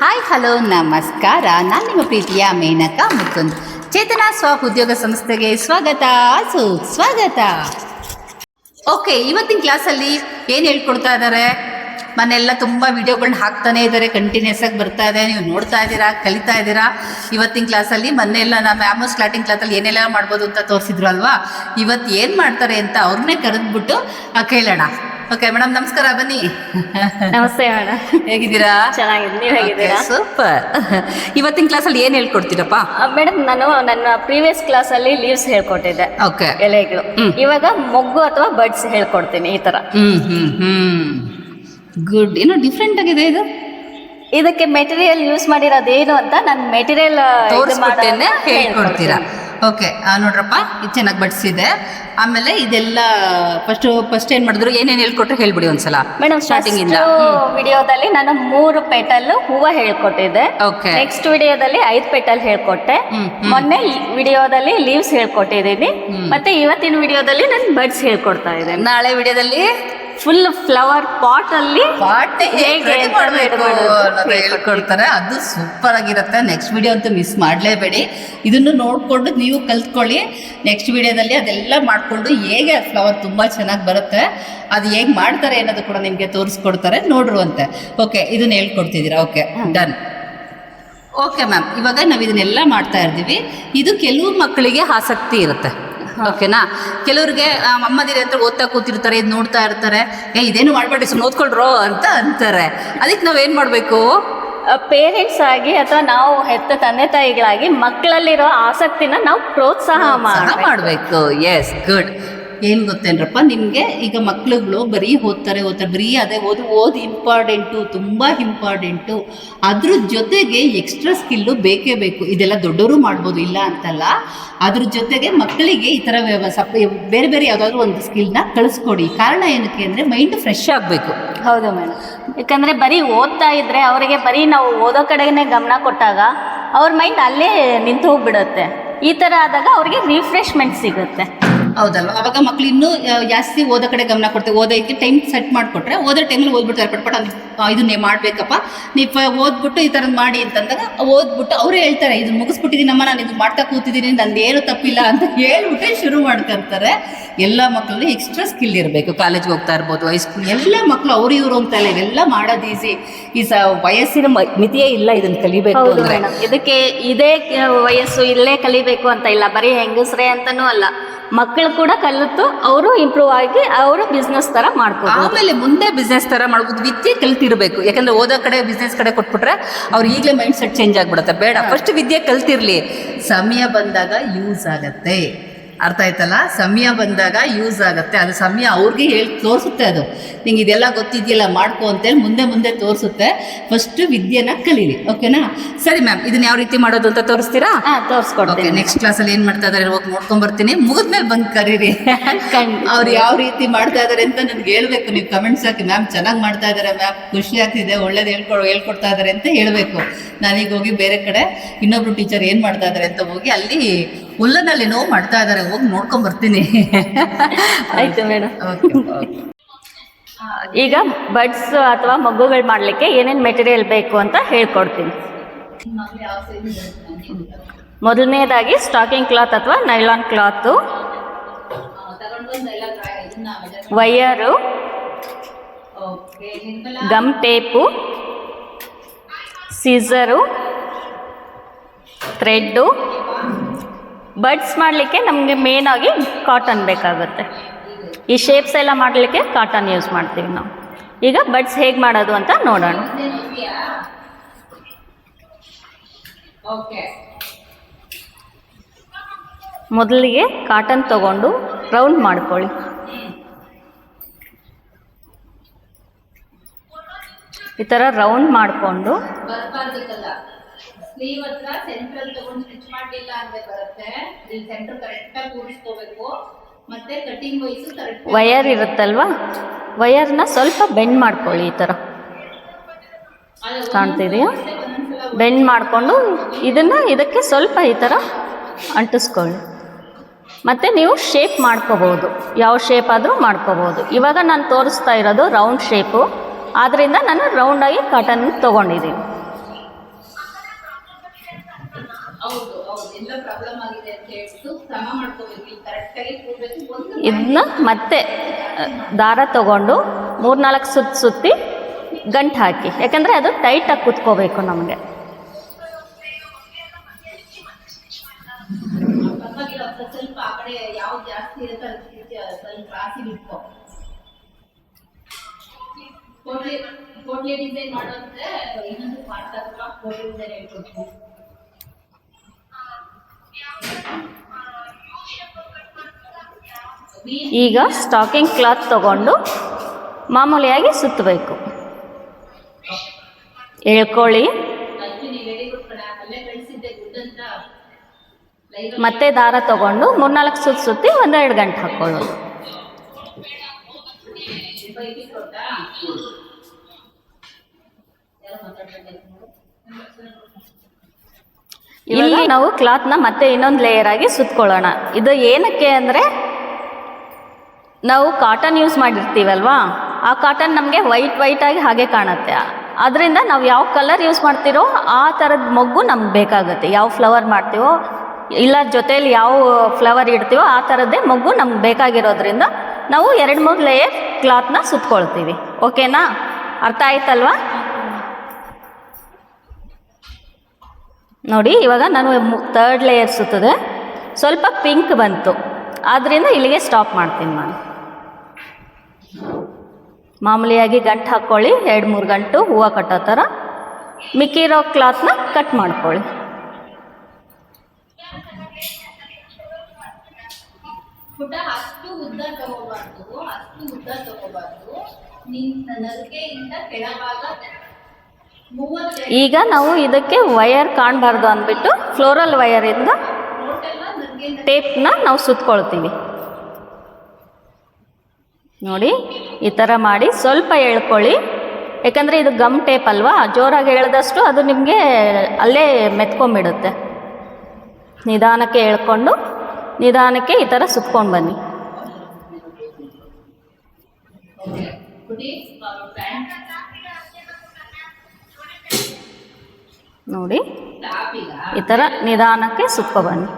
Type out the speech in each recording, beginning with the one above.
Hi, hello, ನಮಸ್ಕಾರ. ನಾನು ನಿಮ್ಮ ಪ್ರೀತಿಯ ಮೇನಕ ಮುಕುಂದ್. ಚೇತನ ಸ್ವ ಉದ್ಯೋಗ ಸಂಸ್ಥೆಗೆ ಸ್ವಾಗತ. ಸುಸ್ವಾಗತ ಓಕೆ ಇವತ್ತಿನ ಕ್ಲಾಸಲ್ಲಿ ಏನು ಹೇಳ್ಕೊಡ್ತಾ ಇದ್ದಾರೆ ಮನೆಲ್ಲ ತುಂಬ ವಿಡಿಯೋಗಳನ್ನ ಹಾಕ್ತಾನೆ ಇದ್ದಾರೆ ಕಂಟಿನ್ಯೂಸ್ ಆಗಿ ಬರ್ತಾ ಇದೆ. ನೀವು ನೋಡ್ತಾ ಇದ್ದೀರಾ, ಕಲಿತಾ ಇದ್ದೀರಾ? ಇವತ್ತಿನ ಕ್ಲಾಸಲ್ಲಿ ಮೊನ್ನೆಲ್ಲ ನಮ್ಮ ಮ್ಯಾಮು ಸ್ಟಾರ್ಟಿಂಗ್ ಕ್ಲಾಸಲ್ಲಿ ಏನೆಲ್ಲ ಮಾಡ್ಬೋದು ಅಂತ ತೋರಿಸಿದ್ರು ಅಲ್ವಾ? ಇವತ್ತು ಏನು ಮಾಡ್ತಾರೆ ಅಂತ ಅವ್ರನ್ನೇ ಕರೆದ್ಬಿಟ್ಟು ಕೇಳೋಣ. ಓಕೆ ಮೇಡಮ್ ನಮಸ್ಕಾರ ಬನ್ನಿ. ನಮಸ್ತೆ ಮೇಡಮ್ ಹೇಗಿದ್ದೀರಾ? ಚೆನ್ನಾಗಿದೆ ನೀವು ಹೇಗಿದ್ದೀರಾ? ಸೂಪರ್ ಇವತ್ತಿನ ಕ್ಲಾಸಲ್ಲಿ ಏನು ಹೇಳ್ಕೊಡ್ತೀರಪ್ಪ? ಮೇಡಮ್ ನಾನು ನನ್ನ ಪ್ರೀವಿಯಸ್ ಕ್ಲಾಸಲ್ಲಿ ಲೀವ್ಸ್ ಹೇಳ್ಕೊಟ್ಟಿದ್ದೆ. ಓಕೆ ಎಲೆಗಳು. ಇವಾಗ ಮೊಗ್ಗು ಅಥವಾ ಬಡ್ಸ್ ಹೇಳ್ಕೊಡ್ತೀನಿ ಈ ತರ. ಹ್ಮ್ ಹ್ಮ್ ಹ್ಮ್. ಗುಡ್ ಏನೋ ಡಿಫ್ರೆಂಟ್ ಆಗಿದೆ ಇದು? ಇದಕ್ಕೆ ಮೆಟೀರಿಯಲ್ ಯೂಸ್ ಮಾಡಿರೋದೇನು ಅಂತ ನಾನು ಮೆಟೀರಿಯಲ್ ತೋರಿಸ್ಬಿಟ್ಟೇನೆ ಹೇಳ್ಕೊಡ್ತೀರಾ. ಓಕೆ ನೋಡ್ರಪ್ಪ ಇದು ಚೆನ್ನಾಗಿ ಬಡಿಸಿದೆ. ಆಮೇಲೆ ಇದೆಲ್ಲ ಫಸ್ಟ್ ಫಸ್ಟ್ ಏನು ಮಾಡಿದ್ರು? ಏನೇನು ಹೇಳ್ಕೊಟ್ರೆ ಹೇಳ್ಬಿಡಿ ಒಂದ್ಸಲ. ಮೇಡಮ್ ಸ್ಟಾರ್ಟಿಂಗ್ ಇಂದ. ವಿಡಿಯೋದಲ್ಲಿ ನಾನು ಮೂರು ಪೆಟಲ್ ಹೂವ ಹೇಳ್ಕೊಟ್ಟಿದ್ದೆ. ಓಕೆ ನೆಕ್ಸ್ಟ್ ವಿಡಿಯೋದಲ್ಲಿ ಐದು ಪೆಟಲ್ ಹೇಳ್ಕೊಟ್ಟೆ. ಮೊನ್ನೆ ವಿಡಿಯೋದಲ್ಲಿ ಲೀವ್ಸ್ ಹೇಳ್ಕೊಟ್ಟಿದ್ದೀನಿ. ಮತ್ತೆ ಇವತ್ತಿನ ವಿಡಿಯೋದಲ್ಲಿ ನಾನು ಬಡ್ಸ್ ಹೇಳ್ಕೊಡ್ತಾ ಇದ್ದೇನೆ. ನಾಳೆ ವಿಡಿಯೋದಲ್ಲಿ ಫುಲ್ ಫ್ಲವರ್ ಪಾಟ್ ಅಲ್ಲಿ ಪಾಟ್ ಹೇಗೆ ಅಂತ ಮಾಡಬೇಕು ಮಾಡೋದು ಅನ್ನೋದು ಹೇಳ್ಕೊಡ್ತಾರೆ. ಅದು ಸೂಪರ್ ಆಗಿರುತ್ತೆ. ನೆಕ್ಸ್ಟ್ ವಿಡಿಯೋ ಅಂತೂ ಮಿಸ್ ಮಾಡಲೇಬೇಡಿ. ಇದನ್ನು ನೋಡಿಕೊಂಡು ನೀವು ಕಲ್ತ್ಕೊಳ್ಳಿ. ನೆಕ್ಸ್ಟ್ ವಿಡಿಯೋದಲ್ಲಿ ಅದೆಲ್ಲ ಮಾಡಿಕೊಂಡು ಹೇಗೆ ಫ್ಲವರ್ ತುಂಬ ಚೆನ್ನಾಗಿ ಬರುತ್ತೆ ಅದು ಹೇಗೆ ಮಾಡ್ತಾರೆ ಅನ್ನೋದು ಕೂಡ ನಿಮಗೆ ತೋರಿಸ್ಕೊಡ್ತಾರೆ ನೋಡ್ರುವಂತೆ. ಓಕೆ ಇದನ್ನ ಹೇಳ್ಕೊಡ್ತಿದ್ದೀರಾ? ಓಕೆ ಡನ್ ಓಕೆ ಮ್ಯಾಮ್ ಇವಾಗ ನಾವು ಇದನ್ನೆಲ್ಲ ಮಾಡ್ತಾ ಇರ್ತೀವಿ. ಇದು ಕೆಲವು ಮಕ್ಕಳಿಗೆ ಆಸಕ್ತಿ ಇರುತ್ತೆ. ಓಕೆನಾ? ಕೆಲವ್ರಿಗೆ ಅಮ್ಮದಿರಿ ಅಂತ ಹತ್ರ ಓದ್ತಾ ಕೂತಿರ್ತಾರೆ ಇದು ನೋಡ್ತಾ ಇರ್ತಾರೆ. ಏ ಇದೇನು ಮಾಡ್ಬೇಡಿ ಸುಮ್ಮನೆ ಓದ್ಕೊಳ್ರೋ ಅಂತ ಅಂತಾರೆ. ಅದಕ್ಕೆ ನಾವೇನು ಮಾಡಬೇಕು? ಪೇರೆಂಟ್ಸ್ ಆಗಿ ಅಥವಾ ನಾವು ಹೆತ್ತ ತಂದೆ ತಾಯಿಗಳಾಗಿ ಮಕ್ಕಳಲ್ಲಿರೋ ಆಸಕ್ತಿನ ನಾವು ಪ್ರೋತ್ಸಾಹ ಮಾಡಿ ಮಾಡಬೇಕು. ಎಸ್ ಗುಡ್ ಏನು ಗೊತ್ತೇನ್ರಪ್ಪ? ನಿಮಗೆ ಈಗ ಮಕ್ಳುಗಳು ಬರೀ ಓದ್ತಾರೆ ಓದ್ತಾರೆ. ಬರೀ ಅದೇ ಓದು ಓದು ಇಂಪಾರ್ಟೆಂಟು, ತುಂಬ ಇಂಪಾರ್ಟೆಂಟು. ಅದ್ರ ಜೊತೆಗೆ ಎಕ್ಸ್ಟ್ರಾ ಸ್ಕಿಲ್ಲು ಬೇಕೇ ಬೇಕು. ಇದೆಲ್ಲ ದೊಡ್ಡವರು ಮಾಡ್ಬೋದು, ಇಲ್ಲ ಅಂತಲ್ಲ. ಅದ್ರ ಜೊತೆಗೆ ಮಕ್ಕಳಿಗೆ ಈ ಥರ ಸಪ್ ಬೇರೆ ಬೇರೆ ಯಾವುದಾದ್ರೂ ಒಂದು ಸ್ಕಿಲ್ನ ಕಳಿಸ್ಕೊಡಿ. ಕಾರಣ ಏನಕ್ಕೆ ಅಂದರೆ ಮೈಂಡ್ ಫ್ರೆಶ್ ಆಗಬೇಕು. ಹೌದು ಮೇಡಮ್ ಯಾಕಂದ್ರೆ ಬರೀ ಓದ್ತಾ ಇದ್ರೆ ಅವರಿಗೆ ಬರೀ ನಾವು ಓದೋ ಕಡೆಗೆ ಗಮನ ಕೊಟ್ಟಾಗ ಅವ್ರ ಮೈಂಡ್ ಅಲ್ಲೇ ನಿಂತು ಹೋಗ್ಬಿಡುತ್ತೆ. ಈ ಥರ ಆದಾಗ ಅವ್ರಿಗೆ ರಿಫ್ರೆಶ್ಮೆಂಟ್ ಸಿಗುತ್ತೆ. ಹೌದಲ್ವ? ಅವಾಗ ಮಕ್ಳು ಇನ್ನೂ ಜಾಸ್ತಿ ಓದೋ ಕಡೆ ಗಮನ ಕೊಡ್ತೇವೆ ಓದೋಕ್ಕೆ ಟೈಮ್ ಸೆಟ್ ಮಾಡಿಕೊಟ್ರೆ ಓದೋ ಟೈಮಲ್ಲಿ ಓದ್ಬಿಡ್ತಾರೆ. ಪಟ್ ಪಟ್ ಅಂತ ಇದನ್ನೇ ಮಾಡಬೇಕಪ್ಪ. ನೀವು ಓದ್ಬಿಟ್ಟು ಈ ಥರದ್ದು ಮಾಡಿ ಅಂತಂದಾಗ ಓದ್ಬಿಟ್ಟು ಅವರು ಹೇಳ್ತಾರೆ ಇದನ್ನ ಮುಗಿಸ್ಬಿಟ್ಟಿದ್ದೀನಮ್ಮ ನಾನು ಇದು ಮಾಡ್ತಾ ಕೂತಿದ್ದೀನಿ ನಂದೇನು ತಪ್ಪಿಲ್ಲ ಅಂತ ಹೇಳ್ಬಿಟ್ಟೆ ಶುರು ಮಾಡ್ಕೊಂತಾರೆ. ಎಲ್ಲ ಮಕ್ಕಳಲ್ಲೂ ಎಕ್ಸ್ಟ್ರಾ ಸ್ಕಿಲ್ ಇರಬೇಕು. ಕಾಲೇಜ್ಗೆ ಹೋಗ್ತಾ ಇರ್ಬೋದು ಹೈಸ್ಕೂಲ್ ಎಲ್ಲ ಮಕ್ಕಳು ಅವ್ರು ಇವರು ಅಂತಲ್ಲ ಇವೆಲ್ಲ ಮಾಡೋದು ಈಸಿ ಈ ಸ ವಯಸ್ಸಿನ ಮಿತಿಯೇ ಇಲ್ಲ ಇದನ್ನು ಕಲಿಬೇಕು ಇದಕ್ಕೆ ಇದೇ ವಯಸ್ಸು ಇಲ್ಲೇ ಕಲಿಬೇಕು ಅಂತ ಇಲ್ಲ. ಬರೀ ಹೆಂಗಸ್ರೇ ಅಂತಾನೂ ಅಲ್ಲ. ಮಕ್ಕಳು ಕೂಡ ಕಲಿತು ಅವರು ಇಂಪ್ರೂವ್ ಆಗಿ ಅವರು ಬಿಸ್ನೆಸ್ ತರ ಮಾಡ್ಕೋಬಹುದು ಆಮೇಲೆ ಮುಂದೆ ಬಿಸ್ನೆಸ್ ತರ ಮಾಡ್ಬೋದು. ವಿದ್ಯೆ ಕಲ್ತಿರ್ಬೇಕು. ಯಾಕಂದ್ರೆ ಓದೋ ಕಡೆ ಬಿಸ್ನೆಸ್ ಕಡೆ ಕೊಟ್ಬಿಟ್ರೆ ಅವ್ರು ಈಗಲೇ ಮೈಂಡ್ ಸೆಟ್ ಚೇಂಜ್ ಆಗ್ಬಿಡುತ್ತೆ. ಬೇಡ. ಫಸ್ಟ್ ವಿದ್ಯೆ ಕಲ್ತಿರ್ಲಿ. ಸಮಯ ಬಂದಾಗ ಯೂಸ್ ಆಗತ್ತೆ. ಅರ್ಥ ಆಯ್ತಲ್ಲ? ಸಮಯ ಬಂದಾಗ ಯೂಸ್ ಆಗುತ್ತೆ. ಅದು ಸಮಯ ಅವ್ರಿಗೆ ಹೇಳಿ ತೋರಿಸುತ್ತೆ ಅದು. ನಿಂಗೆ ಇದೆಲ್ಲ ಗೊತ್ತಿದೆಯಲ್ಲ ಮಾಡ್ಕೊ ಅಂತೇಳಿ ಮುಂದೆ ಮುಂದೆ ತೋರಿಸುತ್ತೆ. ಫಸ್ಟ್ ವಿದ್ಯೆನ ಕಲೀರಿ. ಓಕೆನಾ ಸರಿ ಮ್ಯಾಮ್ ಇದನ್ನ ಯಾವ ರೀತಿ ಮಾಡೋದು ಅಂತ ತೋರಿಸ್ತೀರಾ? ತೋರಿಸ್ಕೊಡ್ತೀನಿ. ನೆಕ್ಸ್ಟ್ ಕ್ಲಾಸಲ್ಲಿ ಏನು ಮಾಡ್ತಾ ಇದಾರೆ ಹೋಗಿ ನೋಡ್ಕೊಂಡ್ ಬರ್ತೀನಿ. ಮುಗಿದ್ಮೇಲೆ ಬಂದು ಕರೀರಿ. ಅವ್ರು ಯಾವ ರೀತಿ ಮಾಡ್ತಾ ಇದಾರೆ ಅಂತ ನನ್ಗೆ ಹೇಳ್ಬೇಕು. ನೀವು ಕಮೆಂಟ್ಸ್ ಹಾಕಿ ಮ್ಯಾಮ್ ಚೆನ್ನಾಗಿ ಮಾಡ್ತಾ ಇದಾರೆ ಮ್ಯಾಮ್ ಖುಷಿ ಆಗ್ತಿದೆ ಒಳ್ಳೇದು ಹೇಳ್ಕೊ ಹೇಳ್ಕೊಡ್ತಾ ಇದಾರೆ ಅಂತ ಹೇಳಬೇಕು. ನಾನೀಗ ಹೋಗಿ ಬೇರೆ ಕಡೆ ಇನ್ನೊಬ್ರು ಟೀಚರ್ ಏನು ಮಾಡ್ತಾ ಇದಾರೆ ಅಂತ ಹೋಗಿ ಅಲ್ಲಿ ಹುಲ್ಲನಲ್ಲಿ ನೋವು ಮಾಡ್ತಾ ಇದಾರೆ ಹೋಗಿ ನೋಡ್ಕೊಂಡ್ ಬರ್ತೀನಿ ಆಯ್ತು ಮೇಡಮ್. ಈಗ ಬಡ್ಸ್ ಅಥವಾ ಮಗ್ಗುಗಳು ಮಾಡಲಿಕ್ಕೆ ಏನೇನು ಮೆಟೀರಿಯಲ್ ಬೇಕು ಅಂತ ಹೇಳ್ಕೊಡ್ತೀನಿ. ಮೊದಲನೇದಾಗಿ ಸ್ಟಾಕಿಂಗ್ ಕ್ಲಾತ್ ಅಥವಾ nylon cloth wire gum tape scissor thread buds ಮಾಡಲಿಕ್ಕೆ ನಮಗೆ ಮೇನಾಗಿ ಕಾಟನ್ ಬೇಕಾಗುತ್ತೆ. ಈ ಶೇಪ್ಸ್ ಎಲ್ಲ ಮಾಡಲಿಕ್ಕೆ ಕಾಟನ್ ಯೂಸ್ ಮಾಡ್ತೀವಿ ನಾವು. ಈಗ ಬಡ್ಸ್ ಹೇಗೆ ಮಾಡೋದು ಅಂತ ನೋಡೋಣ. ಮೊದಲಿಗೆ ಕಾಟನ್ ತಗೊಂಡು ರೌಂಡ್ ಮಾಡ್ಕೊಳ್ಳಿ. ಈ ಥರ ರೌಂಡ್ ಮಾಡಿಕೊಂಡು ಸ್ಲೀವ್ ಹತ್ರ ಸೆಂಟ್ರಲ್ ತಗೊಂಡು ಸ್ಟಿಚ್ ಮಾಡಲಿಲ್ಲ ಅಂದ್ರೆ ಬರುತ್ತೆ. ಇಲ್ಲಿ ಸೆಂಟರ್ ಕರೆಕ್ಟಾಗಿ ಕೂರಿಸ್ಕೋಬೇಕು. ಮತ್ತೆ ಕಟಿಂಗ್ ವೈಸ್ ಕರೆಕ್ಟ್ ವಯರ್ ಇರುತ್ತಲ್ವಾ? ವಯರ್ನ ಸ್ವಲ್ಪ ಬೆಂಡ್ ಮಾಡ್ಕೊಳ್ಳಿ ಈ ಥರ ಕಾಣ್ತಿದೆಯಾ? ಬೆಂಡ್ ಮಾಡಿಕೊಂಡು ಇದನ್ನು ಇದಕ್ಕೆ ಸ್ವಲ್ಪ ಈ ಥರ ಅಂಟಿಸ್ಕೊಳ್ಳಿ. ಮತ್ತು ನೀವು ಶೇಪ್ ಮಾಡ್ಕೋಬೋದು. ಯಾವ ಶೇಪ್ ಆದರೂ ಮಾಡ್ಕೋಬೋದು. ಇವಾಗ ನಾನು ತೋರಿಸ್ತಾ ಇರೋದು ರೌಂಡ್ ಶೇಪು ಆದ್ದರಿಂದ ನಾನು ರೌಂಡಾಗಿ ಕಾಟನ್ ತೊಗೊಂಡಿದ್ದೀನಿ. ಹೌದು ಹೌದು. ಎಲ್ಲ ಪ್ರಾಬ್ಲಮ್ ಆಗಿದೆ ಅಂತ ಹೇಳ್ಬಿಟ್ಟು ಕ್ರಮ ಮಾಡ್ಕೋಬೇಕು. ಇಲ್ಲಿ ಕರೆಕ್ಟ್ ಆಗಿ ಒಂದು ಇದನ್ನ ಮತ್ತೆ ದಾರ ತಗೊಂಡು ಮೂರ್ನಾಲ್ಕು ಸುತ್ತಿ ಸುತ್ತಿ ಗಂಟು ಹಾಕಿ. ಯಾಕಂದರೆ ಅದು ಟೈಟಾಗಿ ಕುತ್ಕೋಬೇಕು ನಮಗೆ. ಸ್ವಲ್ಪ ಆ ಕಡೆ ಯಾವ್ದು ಜಾಸ್ತಿ ಇರುತ್ತೆ ಸ್ವಲ್ಪ ರಾಸಿ ಬಿಟ್ಕೊ. ಕೋಟ್ಲಿ ಕೋಟ್ಲಿ ಡಿಸೈನ್ ಮಾಡೋದ್ರೆ ಇನ್ನೊಂದು ಕೋಟ್ಲಿ ಡಿಸೈನ್ ಹೇಳ್ಕೊಡ್ತೀನಿ. ಈಗ ಸ್ಟಾಕಿಂಗ್ ಕ್ಲಾತ್ ತಗೊಂಡು ಮಾಮೂಲಿಯಾಗಿ ಸುತ್ತಬೇಕು. ಎಳ್ಕೊಳ್ಳಿ. ಮತ್ತೆ ದಾರ ತಗೊಂಡು ಮೂರ್ನಾಲ್ಕು ಸುತ್ತು ಸುತ್ತಿ ಒಂದೆರಡು ಗಂಟೆ ಹಾಕ್ಕೊಳ್ಳೋದು ಬೈಕಿ ಕೊಟ್ಟ ಯಾರೋ ಮಾತಾಡ್ಬೇಕು ಇಲ್ಲಿ ನಾವು ಕ್ಲಾತ್ನ ಮತ್ತೆ ಇನ್ನೊಂದು ಲೇಯರ್ ಆಗಿ ಸುತ್ಕೊಳ್ಳೋಣ. ಇದು ಏನಕ್ಕೆ ಅಂದರೆ ನಾವು ಕಾಟನ್ ಯೂಸ್ ಮಾಡಿರ್ತೀವಲ್ವಾ? ಆ ಕಾಟನ್ ನಮಗೆ ವೈಟ್ ವೈಟ್ ಆಗಿ ಹಾಗೆ ಕಾಣುತ್ತೆ. ಅದರಿಂದ ನಾವು ಯಾವ ಕಲರ್ ಯೂಸ್ ಮಾಡ್ತಿರೋ ಆ ಥರದ ಮೊಗ್ಗು ನಮ್ಗೆ ಬೇಕಾಗುತ್ತೆ. ಯಾವ ಫ್ಲವರ್ ಮಾಡ್ತೀವೋ ಇಲ್ಲ ಜೊತೆಯಲ್ಲಿ ಯಾವ ಫ್ಲವರ್ ಇಡ್ತೀವೋ ಆ ಥರದ್ದೇ ಮೊಗ್ಗು ನಮ್ಗೆ ಬೇಕಾಗಿರೋದ್ರಿಂದ ನಾವು ಎರಡು ಮೂರು ಲೇಯರ್ ಕ್ಲಾತ್ನ ಸುತ್ಕೊಳ್ತೀವಿ. ಓಕೆನಾ ಅರ್ಥ ಆಯ್ತಲ್ವಾ? ನೋಡಿ, ಇವಾಗ ನಾನು ತರ್ಡ್ ಲೇಯರ್ ಸುತ್ತದೆ. ಸ್ವಲ್ಪ ಪಿಂಕ್ ಬಂತು. ಆದ್ದರಿಂದ ಇಲ್ಲಿಗೆ ಸ್ಟಾಪ್ ಮಾಡ್ತೀನಿ ನಾನು. ಮಾಮೂಲಿಯಾಗಿ ಗಂಟು ಹಾಕ್ಕೊಳ್ಳಿ. ಎರಡು, ಮೂರು ಗಂಟು ಹೂವು ಕಟ್ಟೋ ಥರ. ಮಿಕ್ಕಿರೋ ಕ್ಲಾತ್ನ ಕಟ್ ಮಾಡ್ಕೊಳ್ಳಿ. ಉದ್ದ ತಗೋಬಾರ್ದು. ಅಷ್ಟು ಉದ್ದ ತಗೋಬಾರ್ದು. ನಿನ್ನ ಕೆಳಭಾಗ ಈಗ ನಾವು ಇದಕ್ಕೆ ವಯರ್ ಕಾಣಬಾರ್ದು ಅಂದ್ಬಿಟ್ಟು ಫ್ಲೋರಲ್ ವಯರಿಂದ ಟೇಪ್ನ ನಾವು ಸುತ್ತಕೊಳ್ತೀವಿ ನೋಡಿ, ಈ ಥರ ಮಾಡಿ ಸ್ವಲ್ಪ ಎಳ್ಕೊಳ್ಳಿ. ಯಾಕಂದರೆ ಇದು ಗಮ್ ಟೇಪ್ ಅಲ್ವಾ? ಜೋರಾಗಿ ಎಳೆದಷ್ಟು ಅದು ನಿಮಗೆ ಅಲ್ಲೇ ಮೆತ್ಕೊಂಡ್ಬಿಡುತ್ತೆ. ನಿಧಾನಕ್ಕೆ ಎಳ್ಕೊಂಡು, ನಿಧಾನಕ್ಕೆ ಈ ಥರ ಸುತ್ಕೊಂಡು ಬನ್ನಿ. ಮೈಕ್ ಈ ಥರ ನಿಧಾನಕ್ಕೆ ಸುಪ್ಪ ಬನ್ನಿ.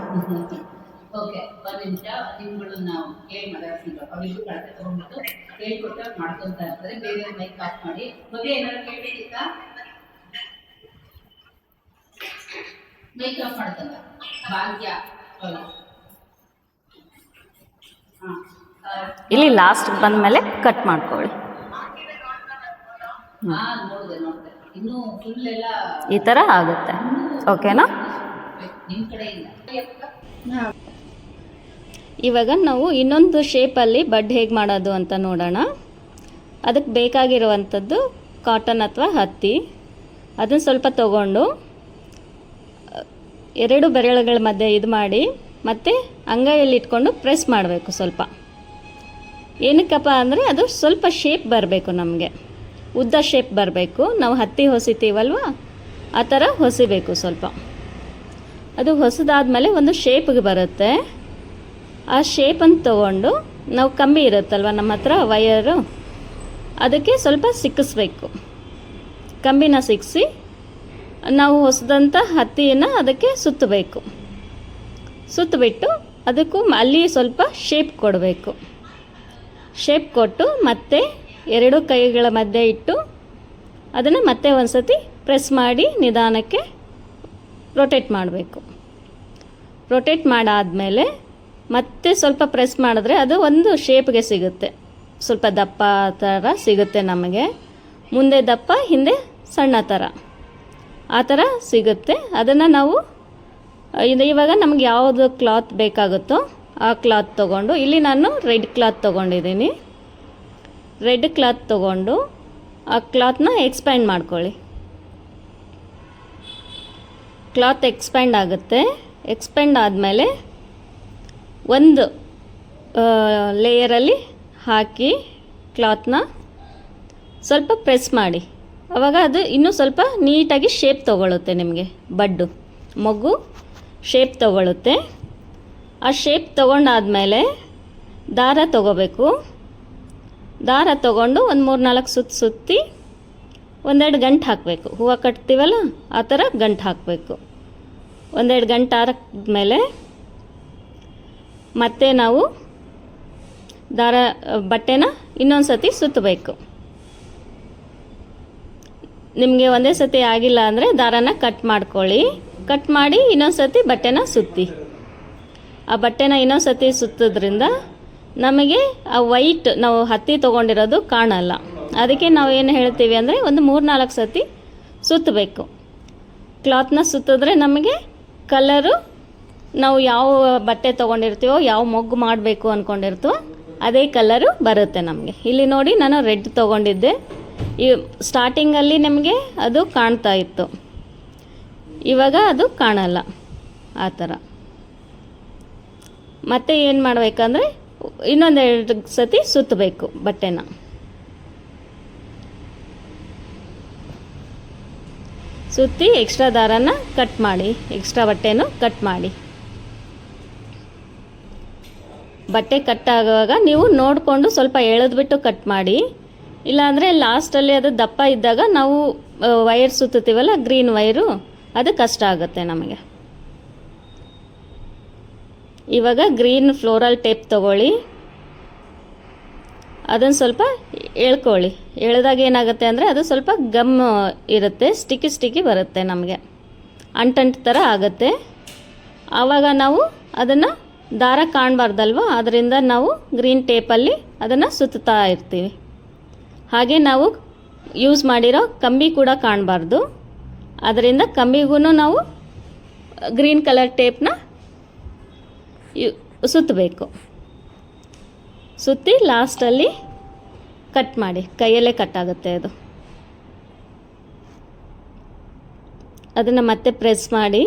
ಇಲ್ಲಿ ಲಾಸ್ಟ್ ಬಂದಮೇಲೆ ಕಟ್ ಮಾಡ್ಕೊಳ್ಳಿ. ನೋಡಿದೆ ನೋಡಿದೆ. ಈ ಥರ ಆಗುತ್ತೆ. ಓಕೆನಾ ಇವಾಗ ನಾವು ಇನ್ನೊಂದು ಶೇಪಲ್ಲಿ ಬಡ್ ಹೇಗೆ ಮಾಡೋದು ಅಂತ ನೋಡೋಣ. ಅದಕ್ಕೆ ಬೇಕಾಗಿರುವಂಥದ್ದು ಕಾಟನ್ ಅಥವಾ ಹತ್ತಿ. ಅದನ್ನು ಸ್ವಲ್ಪ ತಗೊಂಡು ಎರಡು ಬೆರಳುಗಳ ಮಧ್ಯೆ ಇದು ಮಾಡಿ ಮತ್ತು ಅಂಗೈಯಲ್ಲಿ ಇಟ್ಕೊಂಡು ಪ್ರೆಸ್ ಮಾಡಬೇಕು ಸ್ವಲ್ಪ. ಏನಕ್ಕಪ್ಪ ಅಂದರೆ ಅದು ಸ್ವಲ್ಪ ಶೇಪ್ ಬರಬೇಕು ನಮಗೆ. ಉದ್ದ ಶೇಪ್ ಬರಬೇಕು. ನಾವು ಹತ್ತಿ ಹೊಸಿತೀವಲ್ವ? ಆ ಥರ ಹೊಸಿಬೇಕು ಸ್ವಲ್ಪ. ಅದು ಹೊಸದಾದ್ಮೇಲೆ ಒಂದು ಶೇಪ್ಗೆ ಬರುತ್ತೆ. ಆ ಶೇಪನ್ನು ತಗೊಂಡು ನಾವು ಕಮ್ಮಿ ಇರುತ್ತಲ್ವ ನಮ್ಮ ಹತ್ರ ವಯರು ಅದಕ್ಕೆ ಸ್ವಲ್ಪ ಸಿಕ್ಕಿಸ್ಬೇಕು. ಕಂಬಿನ ಸಿಕ್ಕಿಸಿ ನಾವು ಹೊಸದಂಥ ಹತ್ತಿಯನ್ನು ಅದಕ್ಕೆ ಸುತ್ತಬೇಕು. ಸುತ್ತಬಿಟ್ಟು ಅದಕ್ಕೂ ಅಲ್ಲಿ ಸ್ವಲ್ಪ ಶೇಪ್ ಕೊಡಬೇಕು. ಶೇಪ್ ಕೊಟ್ಟು ಮತ್ತೆ ಎರಡು ಕೈಗಳ ಮಧ್ಯೆ ಇಟ್ಟು ಅದನ್ನು ಮತ್ತೆ ಒಂದು ಸತಿ ಪ್ರೆಸ್ ಮಾಡಿ ನಿಧಾನಕ್ಕೆ ರೊಟೇಟ್ ಮಾಡಬೇಕು. ರೊಟೇಟ್ ಮಾಡಾದಮೇಲೆ ಮತ್ತೆ ಸ್ವಲ್ಪ ಪ್ರೆಸ್ ಮಾಡಿದ್ರೆ ಅದು ಒಂದು ಶೇಪ್ಗೆ ಸಿಗುತ್ತೆ. ಸ್ವಲ್ಪ ದಪ್ಪ ಥರ ಸಿಗುತ್ತೆ ನಮಗೆ. ಮುಂದೆ ದಪ್ಪ, ಹಿಂದೆ ಸಣ್ಣ ಥರ ಆ ಥರ ಸಿಗುತ್ತೆ. ಅದನ್ನು ನಾವು, ಇದು ಇವಾಗ ನಮ್ಗೆ ಯಾವುದು ಕ್ಲಾತ್ ಬೇಕಾಗುತ್ತೋ ಆ ಕ್ಲಾತ್ ತೊಗೊಂಡು, ಇಲ್ಲಿ ನಾನು ರೆಡ್ ಕ್ಲಾತ್ ತೊಗೊಂಡಿದ್ದೀನಿ. ರೆಡ್ ಕ್ಲಾತ್ ತೊಗೊಂಡು ಆ ಕ್ಲಾತ್ನ ಎಕ್ಸ್ಪ್ಯಾಂಡ್ ಮಾಡ್ಕೊಳ್ಳಿ. ಕ್ಲಾತ್ ಎಕ್ಸ್ಪ್ಯಾಂಡ್ ಆಗುತ್ತೆ. ಎಕ್ಸ್ಪ್ಯಾಂಡ್ ಆದಮೇಲೆ ಒಂದು ಲೇಯರಲ್ಲಿ ಹಾಕಿ ಕ್ಲಾತ್ನ ಸ್ವಲ್ಪ ಪ್ರೆಸ್ ಮಾಡಿ. ಆವಾಗ ಅದು ಇನ್ನೂ ಸ್ವಲ್ಪ ನೀಟಾಗಿ ಶೇಪ್ ತೊಗೊಳುತ್ತೆ ನಿಮಗೆ, ಬಡ್ಡು. ಮಗು ಶೇಪ್ ತೊಗೊಳುತ್ತೆ. ಆ ಶೇಪ್ ತೊಗೊಂಡಾದಮೇಲೆ ದಾರ ತಗೋಬೇಕು. ದಾರ ತಗೊಂಡು ಒಂದು ಮೂರು ನಾಲ್ಕು ಸುತ್ತ ಸುತ್ತಿ ಒಂದೆರಡು ಗಂಟು ಹಾಕಬೇಕು. ಹೂವು ಕಟ್ತೀವಲ್ಲ, ಆ ಥರ ಗಂಟು ಹಾಕಬೇಕು. ಒಂದೆರಡು ಗಂಟು ಹಾಕಿದ್ಮೇಲೆ ಮತ್ತೆ ನಾವು ದಾರ, ಬಟ್ಟೆನ ಇನ್ನೊಂದು ಸತಿ ಸುತ್ತಬೇಕು ನಿಮಗೆ ಒಂದೇ ಸತಿ ಆಗಿಲ್ಲ ಅಂದರೆ ದಾರನ ಕಟ್ ಮಾಡ್ಕೊಳ್ಳಿ. ಕಟ್ ಮಾಡಿ ಇನ್ನೊಂದು ಸತಿ ಬಟ್ಟೆನ ಸುತ್ತಿ. ಆ ಬಟ್ಟೆನ ಇನ್ನೊಂದು ಸತಿ ಸುತ್ತೋದ್ರಿಂದ ನಮಗೆ ಆ ವೈಟ್ ನಾವು ಹತ್ತಿ ತೊಗೊಂಡಿರೋದು ಕಾಣಲ್ಲ. ಅದಕ್ಕೆ ನಾವು ಏನು ಹೇಳ್ತೀವಿ ಅಂದರೆ ಒಂದು ಮೂರು ನಾಲ್ಕು ಸತಿ ಸುತ್ತಬೇಕು. ಕ್ಲಾತ್ನ ಸುತ್ತಿದ್ರೆ ನಮಗೆ ಕಲರು ನಾವು ಯಾವ ಬಟ್ಟೆ ತೊಗೊಂಡಿರ್ತೀವೋ, ಯಾವ ಮೊಗ್ಗು ಮಾಡಬೇಕು ಅಂದ್ಕೊಂಡಿರ್ತೀವೋ ಅದೇ ಕಲರು ಬರುತ್ತೆ ನಮಗೆ. ಇಲ್ಲಿ ನೋಡಿ ನಾನು ರೆಡ್ ತೊಗೊಂಡಿದ್ದೆ. ಈ ಸ್ಟಾರ್ಟಿಂಗಲ್ಲಿ ನಮಗೆ ಅದು ಕಾಣ್ತಾ ಇತ್ತು. ಇವಾಗ ಅದು ಕಾಣಲ್ಲ. ಆ ಥರ. ಮತ್ತೆ ಏನು ಮಾಡಬೇಕಂದ್ರೆ ಇನ್ನೊಂದೆರಡು ಸತಿ ಸುತ್ತಬೇಕು ಬಟ್ಟೆನ. ಸುತ್ತಿ ಎಕ್ಸ್ಟ್ರಾ ದಾರನ ಕಟ್ ಮಾಡಿ ಎಕ್ಸ್ಟ್ರಾ ಬಟ್ಟೆನೂ ಕಟ್ ಮಾಡಿ. ಬಟ್ಟೆ ಕಟ್ ಆಗುವಾಗ ನೀವು ನೋಡಿಕೊಂಡು ಸ್ವಲ್ಪ ಎಳೆದ್ಬಿಟ್ಟು ಕಟ್ ಮಾಡಿ. ಇಲ್ಲಾಂದರೆ ಲಾಸ್ಟಲ್ಲಿ ಅದು ದಪ್ಪ ಇದ್ದಾಗ ನಾವು ವೈರ್ ಸುತ್ತುತ್ತೀವಲ್ಲ ಗ್ರೀನ್ ವೈರು ಅದು ಕಷ್ಟ ಆಗುತ್ತೆ ನಮಗೆ. ಇವಾಗ ಗ್ರೀನ್ ಫ್ಲೋರಲ್ ಟೇಪ್ ತಗೊಳ್ಳಿ. ಅದನ್ನು ಸ್ವಲ್ಪ ಎಳ್ಕೊಳ್ಳಿ. ಎಳೆದಾಗ ಏನಾಗುತ್ತೆ ಅಂದರೆ ಅದು ಸ್ವಲ್ಪ ಗಮ್ ಇರುತ್ತೆ ಸ್ಟಿಕ್ಕಿ ಸ್ಟಿಕ್ಕಿ ಬರುತ್ತೆ ನಮಗೆ. ಅಂಟಂಟು ಥರ ಆಗುತ್ತೆ. ಆವಾಗ ನಾವು ಅದನ್ನು ದಾರ ಕಾಣಬಾರ್ದಲ್ವ? ಅದರಿಂದ ನಾವು ಗ್ರೀನ್ ಟೇಪಲ್ಲಿ ಅದನ್ನು ಸುತ್ತಾ ಇರ್ತೀವಿ. ಹಾಗೆ ನಾವು ಯೂಸ್ ಮಾಡಿರೋ ಕಂಬಿ ಕೂಡ ಕಾಣಬಾರ್ದು. ಅದರಿಂದ ಕಂಬಿಗೂ ನಾವು ಗ್ರೀನ್ ಕಲರ್ ಟೇಪ್ನ ಸುತ್ತಬೇಕು. ಸುತ್ತಿ ಲಾಸ್ಟಲ್ಲಿ ಕಟ್ ಮಾಡಿ. ಕೈಯಲ್ಲೇ ಕಟ್ ಆಗುತ್ತೆ ಅದು. ಅದನ್ನು ಮತ್ತೆ ಪ್ರೆಸ್ ಮಾಡಿ.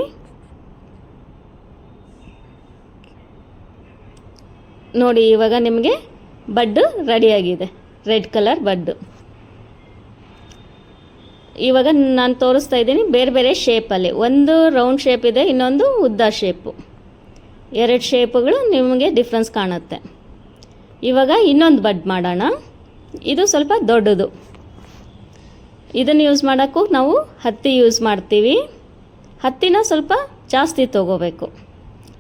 ನೋಡಿ, ಇವಾಗ ನಿಮಗೆ ಬಡ್ಡು ರೆಡಿಯಾಗಿದೆ. Red colour bud. ಇವಾಗ ನಾನು ತೋರಿಸ್ತಾ ಇದ್ದೀನಿ, ಬೇರೆ ಬೇರೆ ಶೇಪಲ್ಲಿ ಒಂದು ರೌಂಡ್ ಶೇಪ್ ಇದೆ, ಇನ್ನೊಂದು ಉದ್ದ ಶೇಪು ಎರಡು ಶೇಪ್ಗಳು ನಿಮಗೆ ಡಿಫ್ರೆನ್ಸ್ ಕಾಣುತ್ತೆ. ಇವಾಗ ಇನ್ನೊಂದು ಬಡ್ ಮಾಡೋಣ. ಇದು ಸ್ವಲ್ಪ ದೊಡ್ಡದು. ಇದನ್ನು ಯೂಸ್ ಮಾಡೋಕ್ಕೂ ನಾವು ಹತ್ತಿ ಯೂಸ್ ಮಾಡ್ತೀವಿ. ಹತ್ತಿನ ಸ್ವಲ್ಪ ಜಾಸ್ತಿ ತೊಗೋಬೇಕು.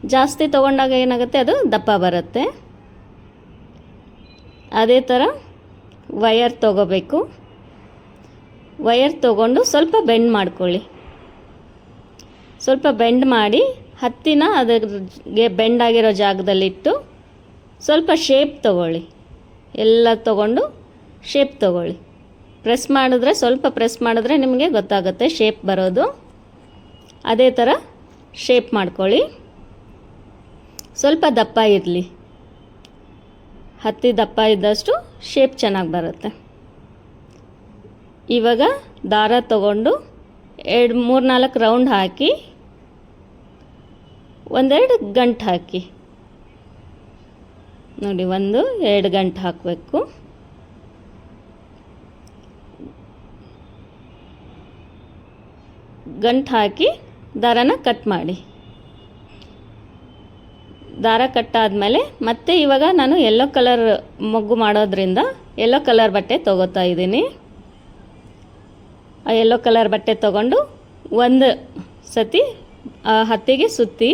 ಜಾಸ್ತಿ ತೊಗೊಂಡಾಗ ಏನಾಗುತ್ತೆ? ಅದು ದಪ್ಪ ಬರುತ್ತೆ. ಅದೇ ಥರ ವಯರ್ ತೊಗೋಬೇಕು. ವಯರ್ ತೊಗೊಂಡು ಸ್ವಲ್ಪ ಬೆಂಡ್ ಮಾಡ್ಕೊಳ್ಳಿ. ಸ್ವಲ್ಪ ಬೆಂಡ್ ಮಾಡಿ ಹತ್ತಿನ ಅದಕ್ಕೆ ಬೆಂಡ್ ಆಗಿರೋ ಜಾಗದಲ್ಲಿಟ್ಟು ಸ್ವಲ್ಪ ಶೇಪ್ ತಗೊಳ್ಳಿ. ಎಲ್ಲ ತಗೊಂಡು ಶೇಪ್ ತಗೊಳ್ಳಿ. ಪ್ರೆಸ್ ಮಾಡಿದ್ರೆ ಸ್ವಲ್ಪ ಪ್ರೆಸ್ ಮಾಡಿದ್ರೆ ನಿಮಗೆ ಗೊತ್ತಾಗುತ್ತೆ ಶೇಪ್ ಬರೋದು. ಅದೇ ಥರ ಶೇಪ್ ಮಾಡ್ಕೊಳ್ಳಿ. ಸ್ವಲ್ಪ ದಪ್ಪ ಇರಲಿ. ಹತ್ತಿ ದಪ್ಪ ಇದ್ದಷ್ಟು ಶೇಪ್ ಚೆನ್ನಾಗಿ ಬರುತ್ತೆ. ಇವಾಗ ದಾರ ತಗೊಂಡು ಎರಡು ಮೂರು ನಾಲ್ಕು ರೌಂಡ್ ಹಾಕಿ ಒಂದೆರಡು ಗಂಟು ಹಾಕಿ. ನೋಡಿ, ಒಂದು, ಎರಡು ಗಂಟು ಹಾಕಬೇಕು. ಗಂಟು ಹಾಕಿ ದಾರನ ಕಟ್ ಮಾಡಿ. ದಾರ ಕಟ್ಟಾದಮೇಲೆ ಮತ್ತೆ ಇವಾಗ ನಾನು ಯೆಲ್ಲೋ ಕಲರ್ ಮೊಗ್ಗು ಮಾಡೋದ್ರಿಂದ ಯೆಲ್ಲೋ ಕಲರ್ ಬಟ್ಟೆ ತೊಗೋತಾ ಇದ್ದೀನಿ. ಆ ಯೆಲ್ಲೋ ಕಲರ್ ಬಟ್ಟೆ ತೊಗೊಂಡು ಒಂದು ಸತಿ ಹತ್ತಿಗೆ ಸುತ್ತಿ.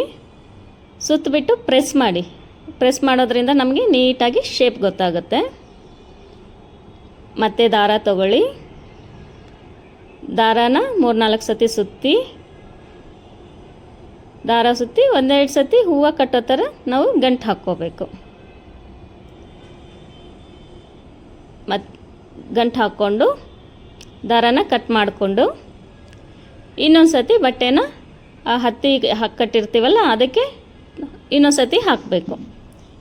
ಸುತ್ತಬಿಟ್ಟು ಪ್ರೆಸ್ ಮಾಡಿ. ಪ್ರೆಸ್ ಮಾಡೋದ್ರಿಂದ ನಮಗೆ ನೀಟಾಗಿ ಶೇಪ್ ಗೊತ್ತಾಗುತ್ತೆ. ಮತ್ತೆ ದಾರ ತಗೊಳ್ಳಿ. ದಾರಾನ ಮೂರ್ನಾಲ್ಕು ಸತಿ ಸುತ್ತಿ. ದಾರ ಸುತ್ತಿ ಒಂದೆರಡು ಸತಿ ಹೂವು ಕಟ್ಟೋ ಥರ ನಾವು ಗಂಟು ಹಾಕ್ಕೋಬೇಕು. ಮತ್ತು ಗಂಟು ಹಾಕ್ಕೊಂಡು ದಾರಾನ ಕಟ್ ಮಾಡಿಕೊಂಡು ಇನ್ನೊಂದು ಸತಿ ಬಟ್ಟೆನ ಆ ಹತ್ತಿ ಕಟ್ಟಿರ್ತೀವಲ್ಲ ಅದಕ್ಕೆ ಇನ್ನೊಂದು ಸತಿ ಹಾಕಬೇಕು.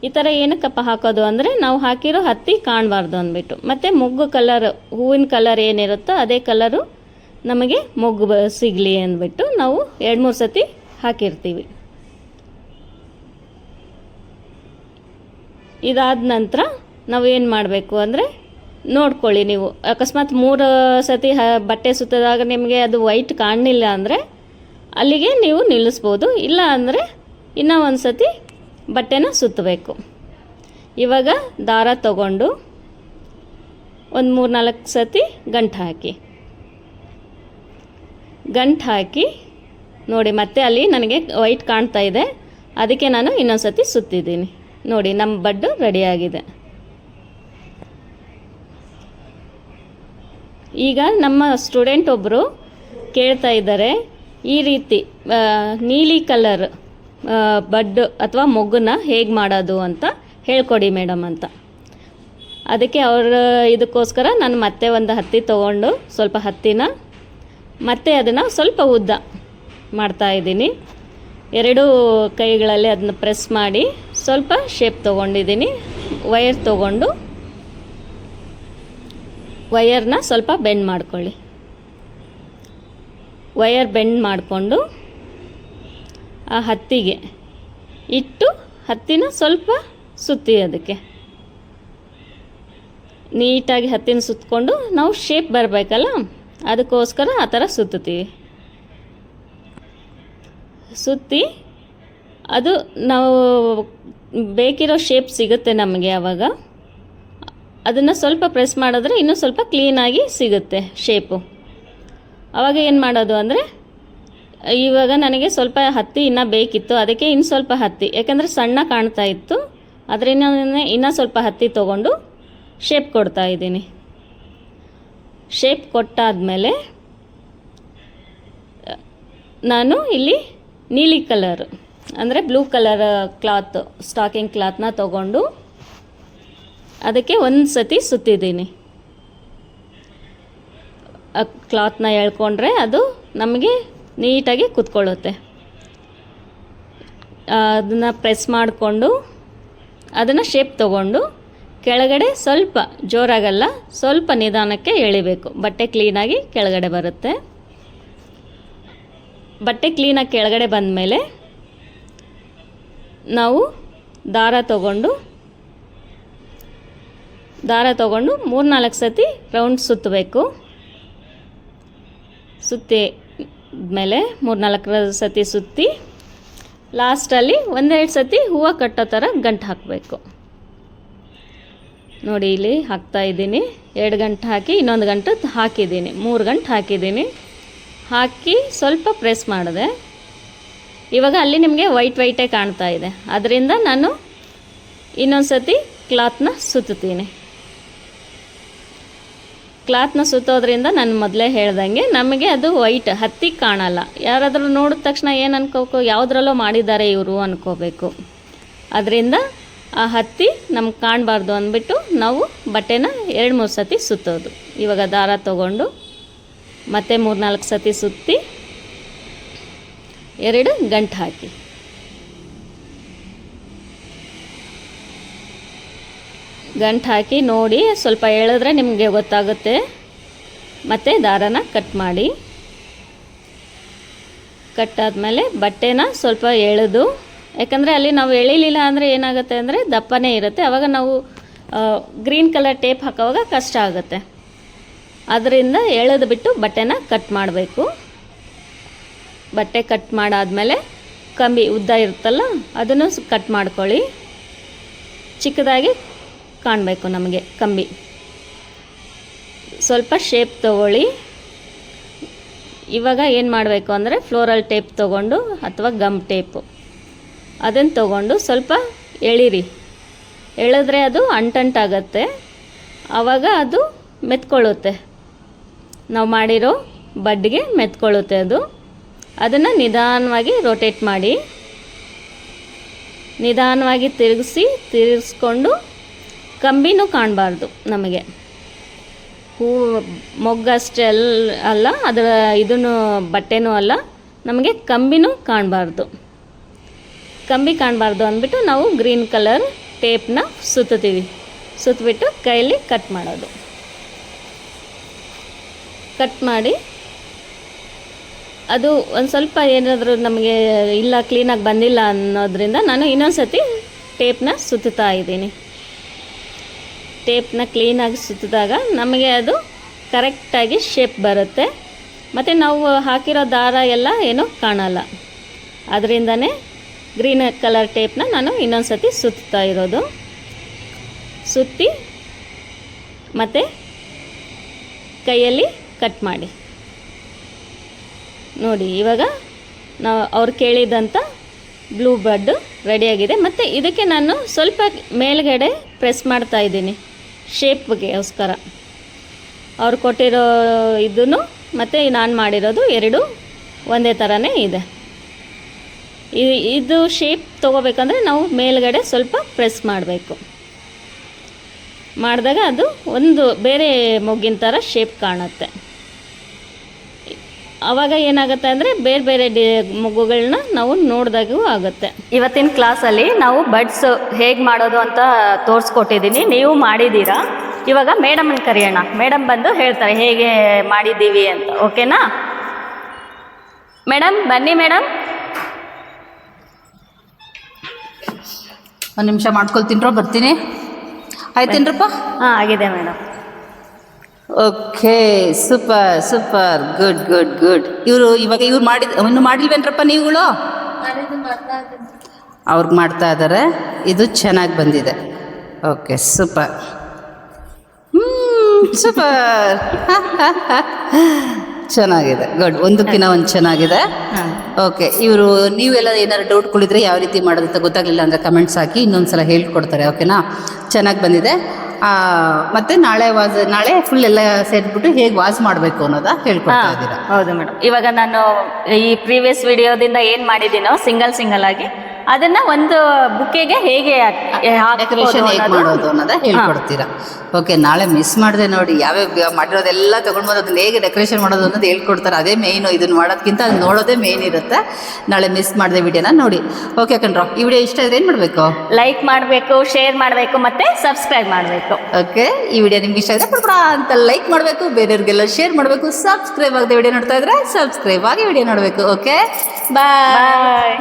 ಈ ಥರ ಏನಕ್ಕಪ್ಪ ಹಾಕೋದು ಅಂದರೆ ನಾವು ಹಾಕಿರೋ ಹತ್ತಿ ಕಾಣಬಾರ್ದು ಅಂದ್ಬಿಟ್ಟು. ಮತ್ತು ಮೊಗ್ಗು ಕಲರ್ ಹೂವಿನ ಕಲರ್ ಏನಿರುತ್ತೋ ಅದೇ ಕಲರು ನಮಗೆ ಮೊಗ್ಗು ಸಿಗಲಿ ಅಂದ್ಬಿಟ್ಟು ನಾವು ಎರಡು ಮೂರು ಸತಿ ಹಾಕಿರ್ತೀವಿ. ಇದಾದ ನಂತರ ನಾವು ಏನು ಮಾಡಬೇಕು ಅಂದರೆ ನೋಡ್ಕೊಳ್ಳಿ ನೀವು. ಅಕಸ್ಮಾತ್ ಮೂರು ಸತಿ ಹ ಬಟ್ಟೆ ಸುತ್ತದಾಗ ನಿಮಗೆ ಅದು ವೈಟ್ ಕಾಣಲಿಲ್ಲ ಅಂದರೆ ಅಲ್ಲಿಗೆ ನೀವು ನಿಲ್ಲಿಸ್ಬೋದು. ಇಲ್ಲ ಅಂದರೆ ಇನ್ನೂ ಒಂದು ಸತಿ ಬಟ್ಟೆನ ಸುತ್ತಬೇಕು ಇವಾಗ ದಾರ ತಗೊಂಡು ಒಂದು ಮೂರು ನಾಲ್ಕು ಸತಿ ಗಂಟು ಹಾಕಿ. ಗಂಟು ಹಾಕಿ ನೋಡಿ ಮತ್ತೆ ಅಲ್ಲಿ ನನಗೆ ವೈಟ್ ಕಾಣ್ತಾ ಇದೆ. ಅದಕ್ಕೆ ನಾನು ಇನ್ನೊಂದು ಸತಿ ಸುತ್ತಿದ್ದೀನಿ. ನೋಡಿ ನಮ್ಮ ಬಡ್ಡು ರೆಡಿಯಾಗಿದೆ ಈಗ ನಮ್ಮ ಸ್ಟೂಡೆಂಟ್ ಒಬ್ಬರು ಕೇಳ್ತಾ ಇದ್ದಾರೆ, ಈ ರೀತಿ ನೀಲಿ ಕಲರ್ ಬಡ್ ಅಥವಾ ಮೊಗ್ಗನ್ನ ಹೇಗೆ ಮಾಡೋದು ಅಂತ ಹೇಳ್ಕೊಡಿ ಮೇಡಮ್ ಅಂತ. ಅದಕ್ಕೆ ಅವರ ಇದಕ್ಕೋಸ್ಕರ ನಾನು ಮತ್ತೆ ಒಂದು ಹತ್ತಿ ತೊಗೊಂಡು ಸ್ವಲ್ಪ ಹತ್ತಿನ ಮತ್ತೆ ಅದನ್ನು ಸ್ವಲ್ಪ ಉದ್ದ ಮಾಡ್ತಾ ಇದ್ದೀನಿ. ಎರಡೂ ಕೈಗಳಲ್ಲಿ ಅದನ್ನ ಪ್ರೆಸ್ ಮಾಡಿ ಸ್ವಲ್ಪ ಶೇಪ್ ತೊಗೊಂಡಿದ್ದೀನಿ. ವೈರ್ ತೊಗೊಂಡು ವಯರ್ನ ಸ್ವಲ್ಪ ಬೆಂಡ್ ಮಾಡ್ಕೊಳ್ಳಿ. ವಯರ್ ಬೆಂಡ್ ಮಾಡಿಕೊಂಡು ಆ ಹತ್ತಿಗೆ. ಇಟ್ಟು ಹತ್ತಿನ ಸ್ವಲ್ಪ ಸುತ್ತಿ ಅದಕ್ಕೆ. ನೀಟಾಗಿ ಹತ್ತಿನ ಸುತ್ತಕೊಂಡು ನಾವು ಶೇಪ್ ಬರಬೇಕಲ್ಲ? ಅದಕ್ಕೋಸ್ಕರ ಆ ಥರ ಸುತ್ತುತ್ತೀವಿ. ಸುತ್ತಿ ಅದು ನಾವು ಬೇಕಿರೋ ಶೇಪ್ ಸಿಗುತ್ತೆ ನಮಗೆ ಆವಾಗ ಅದನ್ನು ಸ್ವಲ್ಪ ಪ್ರೆಸ್ ಮಾಡಿದ್ರೆ ಇನ್ನೂ ಸ್ವಲ್ಪ ಕ್ಲೀನಾಗಿ ಸಿಗುತ್ತೆ ಶೇಪು ಆವಾಗ ಏನು ಮಾಡೋದು ಅಂದರೆ ಇವಾಗ ನನಗೆ ಸ್ವಲ್ಪ ಹತ್ತಿ ಇನ್ನೂ ಬೇಕಿತ್ತು. ಅದಕ್ಕೆ ಇನ್ನು ಸ್ವಲ್ಪ ಹತ್ತಿ. ಯಾಕಂದರೆ ಸಣ್ಣ ಕಾಣ್ತಾ ಇತ್ತು. ಅದರಿಂದ ಇನ್ನೂ ಸ್ವಲ್ಪ ಹತ್ತಿ ತೊಗೊಂಡು ಶೇಪ್ ಕೊಡ್ತಾ ಇದ್ದೀನಿ. ಶೇಪ್ ಕೊಟ್ಟಾದಮೇಲೆ, ನಾನು ಇಲ್ಲಿ ನೀಲಿ ಕಲರ್ ಅಂದರೆ ಬ್ಲೂ ಕಲರ್ ಕ್ಲಾತ್ ಸ್ಟಾಕಿಂಗ್ ಕ್ಲಾತ್ನ ತಗೊಂಡು ಅದಕ್ಕೆ ಒಂದು ಸತಿ ಸುತ್ತಿದ್ದೀನಿ. ಕ್ಲಾತ್ನ ಎಳ್ಕೊಂಡ್ರೆ ಅದು ನಮಗೆ ನೀಟಾಗಿ ಕೂತ್ಕೊಳ್ಳುತ್ತೆ. ಅದನ್ನು ಪ್ರೆಸ್ ಮಾಡಿಕೊಂಡು, ಅದನ್ನು ಶೇಪ್ ತಗೊಂಡು, ಕೆಳಗಡೆ ಸ್ವಲ್ಪ ಜೋರಾಗಲ್ಲ, ಸ್ವಲ್ಪ ನಿಧಾನಕ್ಕೆ ಎಳಿಬೇಕು. ಬಟ್ಟೆ ಕ್ಲೀನಾಗಿ ಕೆಳಗಡೆ ಬರುತ್ತೆ. ಬಟ್ಟೆ ಕ್ಲೀನಾಗಿ ಕೆಳಗಡೆ ಬಂದ ಮೇಲೆ ನಾವು ದಾರ ತಗೊಂಡು ದಾರ ತಗೊಂಡು ಮೂರ್ನಾಲ್ಕು ಸತಿ ರೌಂಡ್ ಸುತ್ತಬೇಕು. ಸುತ್ತಿ ಮೇಲೆ ಮೂರ್ನಾಲ್ಕು ಸತಿ ಸುತ್ತಿ, ಲಾಸ್ಟಲ್ಲಿ ಒಂದೆರಡು ಸತಿ ಹೂವು ಕಟ್ಟೋ ಥರ ಗಂಟು ಹಾಕಬೇಕು. ನೋಡಿ, ಇಲ್ಲಿ ಹಾಕ್ತಾ ಇದ್ದೀನಿ. ಎರಡು ಗಂಟೆ ಹಾಕಿ, ಇನ್ನೊಂದು ಗಂಟೆ ಹಾಕಿದ್ದೀನಿ. ಮೂರು ಗಂಟೆ ಹಾಕಿದ್ದೀನಿ. ಹಾಕಿ ಸ್ವಲ್ಪ ಪ್ರೆಸ್ ಮಾಡಿದೆ. ಇವಾಗ ಅಲ್ಲಿ ನಿಮಗೆ ವೈಟ್ ವೈಟೇ ಕಾಣ್ತಾ ಇದೆ. ಅದರಿಂದ ನಾನು ಇನ್ನೊಂದು ಸತಿ ಕ್ಲಾತ್ನ ಸುತ್ತುತ್ತೀನಿ. ಕ್ಲಾತ್ನ ಸುತ್ತೋದ್ರಿಂದ ನಾನು ಮೊದಲೇ ಹೇಳ್ದಂಗೆ ನಮಗೆ ಅದು ವೈಟ್, ಹತ್ತಿ ಕಾಣಲ್ಲ. ಯಾರಾದರೂ ನೋಡಿದ ತಕ್ಷಣ ಏನು ಅನ್ಕೋಬೇಕು ಯಾವುದ್ರಲ್ಲೋ ಮಾಡಿದ್ದಾರೆ ಇವರು ಅನ್ಕೋಬೇಕು. ಅದರಿಂದ ಆ ಹತ್ತಿ ನಮ್ಗೆ ಕಾಣಬಾರ್ದು ಅಂದ್ಬಿಟ್ಟು ನಾವು ಬಟ್ಟೆನ ಎರಡು ಮೂರು ಸತಿ ಸುತ್ತೋದು. ಇವಾಗ ದಾರ ತಗೊಂಡು ಮತ್ತೆ ಮೂರ್ನಾಲ್ಕು ಸತಿ ಸುತ್ತಿ ಎರಡು ಗಂಟು ಹಾಕಿ. ಗಂಟು ಹಾಕಿ ನೋಡಿ, ಸ್ವಲ್ಪ ಎಳೆದ್ರೆ ನಿಮಗೆ ಗೊತ್ತಾಗುತ್ತೆ. ಮತ್ತು ದಾರನ ಕಟ್ ಮಾಡಿ. ಕಟ್ಟಾದಮೇಲೆ ಬಟ್ಟೆನ ಸ್ವಲ್ಪ ಎಳೆದು, ಯಾಕಂದರೆ ಅಲ್ಲಿ ನಾವು ಎಳಿಲಿಲ್ಲ ಅಂದರೆ ಏನಾಗುತ್ತೆ ಅಂದರೆ ದಪ್ಪನೇ ಇರುತ್ತೆ. ಆವಾಗ ನಾವು ಗ್ರೀನ್ ಕಲರ್ ಟೇಪ್ ಹಾಕೋವಾಗ ಕಷ್ಟ ಆಗುತ್ತೆ. ಅದರಿಂದ ಎಳೆದು ಬಿಟ್ಟು ಬಟ್ಟೆನ ಕಟ್ ಮಾಡಬೇಕು. ಬಟ್ಟೆ ಕಟ್ ಮಾಡಾದಮೇಲೆ ಕಂಬಿ ಉದ್ದ ಇರುತ್ತಲ್ಲ, ಅದನ್ನು ಕಟ್ ಮಾಡ್ಕೊಳ್ಳಿ. ಚಿಕ್ಕದಾಗಿ ಕಾಣಬೇಕು ನಮಗೆ ಕಂಬಿ. ಸ್ವಲ್ಪ ಶೇಪ್ ತಗೊಳ್ಳಿ. ಇವಾಗ ಏನು ಮಾಡಬೇಕು ಅಂದರೆ ಫ್ಲೋರಲ್ ಟೇಪ್ ತೊಗೊಂಡು ಅಥವಾ ಗಮ್ ಟೇಪು ಅದನ್ನು ತೊಗೊಂಡು ಸ್ವಲ್ಪ ಎಳಿರಿ. ಎಳೆದ್ರೆ ಅದು ಅಂಟಂಟಾಗತ್ತೆ ಆವಾಗ ಅದು ಮೆತ್ಕೊಳ್ಳುತ್ತೆ. ನಾವು ಮಾಡಿರೋ ಬಡ್ಡಿಗೆ ಮೆತ್ಕೊಳ್ಳುತ್ತೆ ಅದು. ಅದನ್ನು ನಿಧಾನವಾಗಿ ರೊಟೇಟ್ ಮಾಡಿ. ನಿಧಾನವಾಗಿ ತಿರುಗಿಸಿ, ತಿರುಗಿಸ್ಕೊಂಡು ಕಂಬಿನೂ ಕಾಣಬಾರ್ದು ನಮಗೆ. ಹೂ ಮೊಗ್ಗಷ್ಟೇ ಅಲ್, ಅಲ್ಲ, ಅದರ ಇದನ್ನು, ಬಟ್ಟೆನೂ ಅಲ್ಲ, ನಮಗೆ ಕಂಬಿನೂ ಕಾಣಬಾರ್ದು. ಕಂಬಿ ಕಾಣಬಾರ್ದು ಅಂದ್ಬಿಟ್ಟು ನಾವು ಗ್ರೀನ್ ಕಲರ್ ಟೇಪ್ನ ಸುತ್ತೀವಿ ಸುತ್ತಬಿಟ್ಟು ಕೈಯಲ್ಲಿ ಕಟ್ ಮಾಡೋದು. ಕಟ್ ಮಾಡಿ, ಅದು ಒಂದು ಸ್ವಲ್ಪ ಏನಾದರೂ ನಮಗೆ ಇಲ್ಲ, ಕ್ಲೀನಾಗಿ ಬಂದಿಲ್ಲ ಅನ್ನೋದ್ರಿಂದ ನಾನು ಇನ್ನೊಂದು ಸತಿ ಟೇಪ್ನ ಸುತ್ತುತ್ತಾ ಇದ್ದೀನಿ. ಟೇಪ್ನ ಕ್ಲೀನಾಗಿ ಸುತ್ತಿದಾಗ ನಮಗೆ ಅದು ಕರೆಕ್ಟಾಗಿ ಶೇಪ್ ಬರುತ್ತೆ. ಮತ್ತು ನಾವು ಹಾಕಿರೋ ದಾರ ಎಲ್ಲ ಏನೂ ಕಾಣಲ್ಲ. ಅದರಿಂದನೇ ಗ್ರೀನ್ ಕಲರ್ ಟೇಪ್ನ ನಾನು ಇನ್ನೊಂದು ಸತಿ ಸುತ್ತಾ ಇರೋದು. ಸುತ್ತಿ ಮತ್ತು ಕೈಯಲ್ಲಿ ಕಟ್ ಮಾಡಿ. ನೋಡಿ, ಇವಾಗ ನಾವು ಅವ್ರು ಕೇಳಿದಂಥ ಬ್ಲೂ ಬಡ್ಡು ರೆಡಿಯಾಗಿದೆ ಮತ್ತು ಇದಕ್ಕೆ ನಾನು ಸ್ವಲ್ಪ ಮೇಲ್ಗಡೆ ಪ್ರೆಸ್ ಮಾಡ್ತಾ ಇದ್ದೀನಿ. ಶೇಪ್ಗೆಗೋಸ್ಕರ ಅವ್ರು ಕೊಟ್ಟಿರೋ ಇದನ್ನು ಮತ್ತು ನಾನು ಮಾಡಿರೋದು ಎರಡು ಒಂದೇ ಥರನೇ ಇದೆ. ಇದು ಶೇಪ್ ತೊಗೋಬೇಕಂದ್ರೆ ನಾವು ಮೇಲ್ಗಡೆ ಸ್ವಲ್ಪ ಪ್ರೆಸ್ ಮಾಡಬೇಕು. ಮಾಡಿದಾಗ ಅದು ಒಂದು ಬೇರೆ ಮೊಗ್ಗಿನ ಥರ ಶೇಪ್ ಕಾಣುತ್ತೆ. ಆವಾಗ ಏನಾಗುತ್ತೆ ಅಂದರೆ ಬೇರೆ ಬೇರೆ ಡಿ ಮೊಗ್ಗುಗಳನ್ನ ನಾವು ನೋಡಿದಾಗೂ ಆಗುತ್ತೆ. ಇವತ್ತಿನ ಕ್ಲಾಸಲ್ಲಿ ನಾವು ಬಡ್ಸ್ ಹೇಗೆ ಮಾಡೋದು ಅಂತ ತೋರಿಸ್ಕೊಟ್ಟಿದ್ದೀನಿ ನೀವು ಮಾಡಿದ್ದೀರಾ? ಇವಾಗ ಮೇಡಮನ್ನು ಕರೆಯೋಣ. ಮೇಡಮ್ ಬಂದು ಹೇಳ್ತಾರೆ ಹೇಗೆ ಮಾಡಿದ್ದೀವಿ ಅಂತ. ಓಕೆನಾ? ಮೇಡಮ್ ಬನ್ನಿ ಮೇಡಮ್. ಒಂದು ನಿಮಿಷ ಮಾಡ್ಕೊಳ್ತೀನಿ ಬರ್ತೀನಿ. ಆಯ್ತೇನ್ರಪ್ಪ? ಹಾಂ ಆಗಿದೆ madam. Okay super super good good good ಇವರು ಇವಾಗ ಇವ್ರು ಮಾಡಿದ ಇನ್ನು ಮಾಡಿಲ್ವೇನ್ರಪ್ಪ ನೀವುಗಳು? ಅವ್ರಿಗೆ ಮಾಡ್ತಾ ಇದ್ದಾರೆ ಇದು ಚೆನ್ನಾಗಿ ಬಂದಿದೆ. ಓಕೆ ಸೂಪರ್ ಸೂಪರ್ ಚೆನ್ನಾಗಿದೆ. ಗುಡ್ ಒಂದಕ್ಕಿಂತ ಒಂದು ಚೆನ್ನಾಗಿದೆ. ಹಾಂ. ಓಕೆ ಇವರು ನೀವೆಲ್ಲ ಏನಾದ್ರು ಡೌಟ್ಗಳಿದ್ರೆ ಯಾವ ರೀತಿ ಮಾಡೋದು ಅಂತ ಗೊತ್ತಾಗಲಿಲ್ಲ ಅಂದರೆ ಕಮೆಂಟ್ಸ್ ಹಾಕಿ ಇನ್ನೊಂದು ಸಲ ಹೇಳ್ಕೊಡ್ತಾರೆ ಓಕೆನಾ ಚೆನ್ನಾಗಿ ಬಂದಿದೆ. ಮತ್ತೆ ನಾಳೆ ವಾಸ್ ನಾಳೆ ಫುಲ್ ಎಲ್ಲ ಸೇರಿಬಿಟ್ಟು ಹೇಗೆ ವಾಸ್ ಮಾಡಬೇಕು ಅನ್ನೋದ ಹೇಳ್ಕೊಡ್ತಾ ಇದ್ದೀರಾ. ಹೌದು ಮೇಡಮ್ ಇವಾಗ ನಾನು ಈ ಪ್ರೀವಿಯಸ್ ವಿಡಿಯೋದಿಂದ ಏನು ಮಾಡಿದ್ದೀನೋ ಸಿಂಗಲ್ ಸಿಂಗಲ್ ಆಗಿ ಅದನ್ನ ಒಂದು ಬುಕ್ಕೆಗೆ ಹೇಗೆ ಡೆಕೋರೇಷನ್ ಹೇಗೆ ಮಾಡೋದು ಅನ್ನೋದ ಹೇಳ್ಕೊಡ್ತೀರಾ. ಓಕೆ ನಾಳೆ ಮಿಸ್ ಮಾಡಿದೆ ನೋಡಿ ಯಾವ್ಯಾವ ಮಾಡಿರೋದೆಲ್ಲ ತೊಗೊಂಡು ಬಂದು ಅದನ್ನ ಹೇಗೆ ಡೆಕೋರೇಷನ್ ಮಾಡೋದು ಅನ್ನೋದು ಹೇಳ್ಕೊಡ್ತಾರೆ. ಅದೇ ಮೇಯ್ನು ಇದನ್ನ ಮಾಡೋದಕ್ಕಿಂತ ಅದು ನೋಡೋದೇ ಮೇಯ್ನ್ ಇರುತ್ತೆ. ನಾಳೆ ಮಿಸ್ ಮಾಡಿದೆ ವಿಡಿಯೋನ ನೋಡಿ. ಓಕೆ ಕಣ್ರೋ ಈ ವಿಡಿಯೋ ಇಷ್ಟ ಇದ್ರೆ ಏನು ಮಾಡಬೇಕು? ಲೈಕ್ ಮಾಡಬೇಕು ಶೇರ್ ಮಾಡಬೇಕು ಮತ್ತೆ ಸಬ್ಸ್ಕ್ರೈಬ್ ಮಾಡಬೇಕು. ಓಕೆ ಈ ವಿಡಿಯೋ ನಿಮ್ಗೆ ಇಷ್ಟ ಇದ್ರೆ ಕೊಡ ಅಂತ ಲೈಕ್ ಮಾಡಬೇಕು ಬೇರೆಯವ್ರಿಗೆಲ್ಲ ಶೇರ್ ಮಾಡಬೇಕು ಸಬ್ಸ್ಕ್ರೈಬ್ ಆಗದೆ ವಿಡಿಯೋ ನೋಡ್ತಾ ಇದ್ರೆ ಸಬ್ಸ್ಕ್ರೈಬ್ ಆಗಿ ವಿಡಿಯೋ ನೋಡಬೇಕು. Okay bye